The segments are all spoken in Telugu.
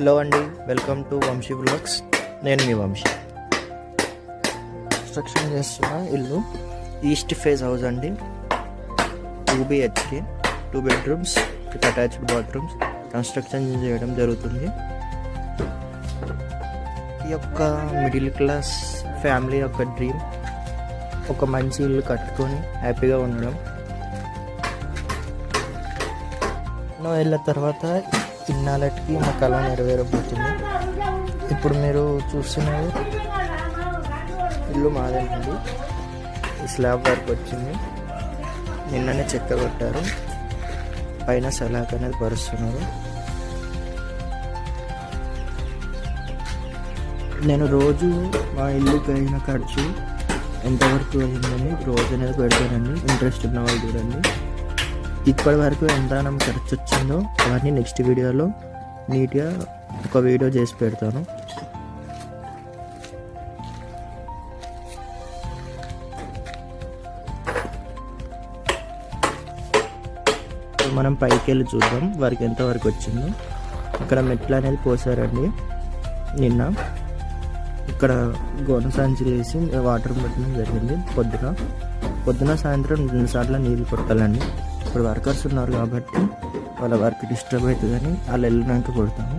హలో అండి వెల్కమ్ టు వంశీ బ్లాగ్స్. నేను మీ వంశీ. కన్స్ట్రక్షన్ చేస్తున్న ఇల్లు. ఈస్ట్ ఫేజ్ హౌస్ అండి. Two BHK two bedrooms with attached bathrooms construction చేయడం జరుగుతుంది. ఈ యొక్క మిడిల్ క్లాస్ ఫ్యామిలీ యొక్క డ్రీమ్ ఒక మంచి ఇల్లు కట్టుకొని హ్యాపీగా ఉండడం. ఎన్నో ఏళ్ళ తర్వాత ఇన్నాళ్ళకి మా కళ నెరవేరబోతుంది. ఇప్పుడు మీరు చూస్తున్నది ఇల్లు మాదేనండి స్లాబ్ వర్క్ వచ్చింది. నిన్ననే చెక్క కొట్టారు. పైన సలాక్ అనేది పరుస్తున్నారు. నేను రోజు మా ఇల్లుకి అయిన ఖర్చు ఎంతవరకు అయిందని రోజు అనేది పెడతానండి. ఇంట్రెస్ట్ ఉన్న వాళ్ళు చూడండి. ఇప్పటి వరకు ఎంత మనం ఖర్చు వచ్చిందో అవన్నీ నెక్స్ట్ వీడియోలో నీట్గా ఒక వీడియో చేసి పెడతాను. మనం పైకి వెళ్ళి చూద్దాం వారికి ఎంతవరకు వచ్చిందో. ఇక్కడ మెట్లు అనేది పోసారండి. నిన్న ఇక్కడ గోన సంచులు వేసి వాటర్ పెట్టడం జరిగింది. పొద్దున పొద్దున సాయంత్రం రెండు సార్లు నీళ్ళు కొట్టాలండి. ఇప్పుడు వర్కర్స్ ఉన్నారు కాబట్టి వాళ్ళ వర్క్ డిస్టర్బ్ అవుతుందని వాళ్ళు వెళ్ళినాక కొడతాము.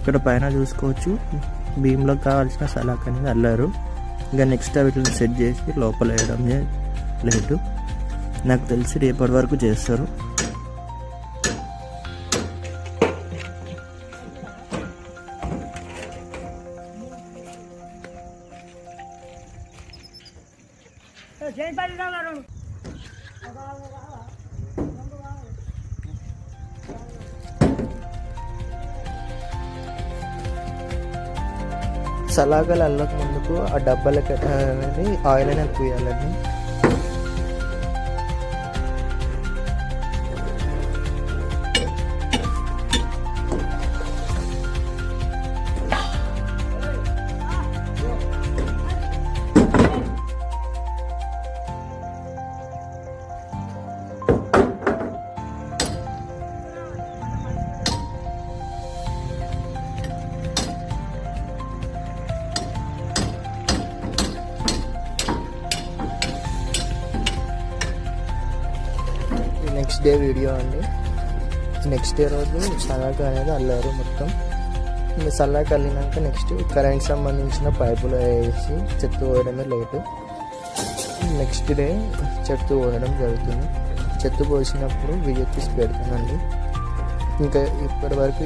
ఇక్కడ పైన చూసుకోవచ్చు. భీమ్లో కావాల్సిన సలాక్ అనేది అల్లారు. ఇంకా నెక్స్ట్ వీటిని సెట్ చేసి లోపల వేయడం లేదు. నాకు తెలిసి రేపటి వరకు చేస్తారు. సలాగలు అల్లక ముందుకు ఆ డబ్బాలకి అనేది ఆయిల్ అనేది పూయాలండి. నెక్స్ట్ డే వీడియో అండి. నెక్స్ట్ డే రోజు సలాక అనేది అల్లారు మొత్తం. ఇంకా సలాక అల్లినాక నెక్స్ట్ కరెంట్ సంబంధించిన పైపులు వేసి చెత్త పోయడమే లేటు నెక్స్ట్ డే చెత్త పోయడం జరుగుతుంది. చెత్త పోసినప్పుడు విద్యుత్ తీసి పెడతానండి. ఇంకా ఇప్పటి వరకు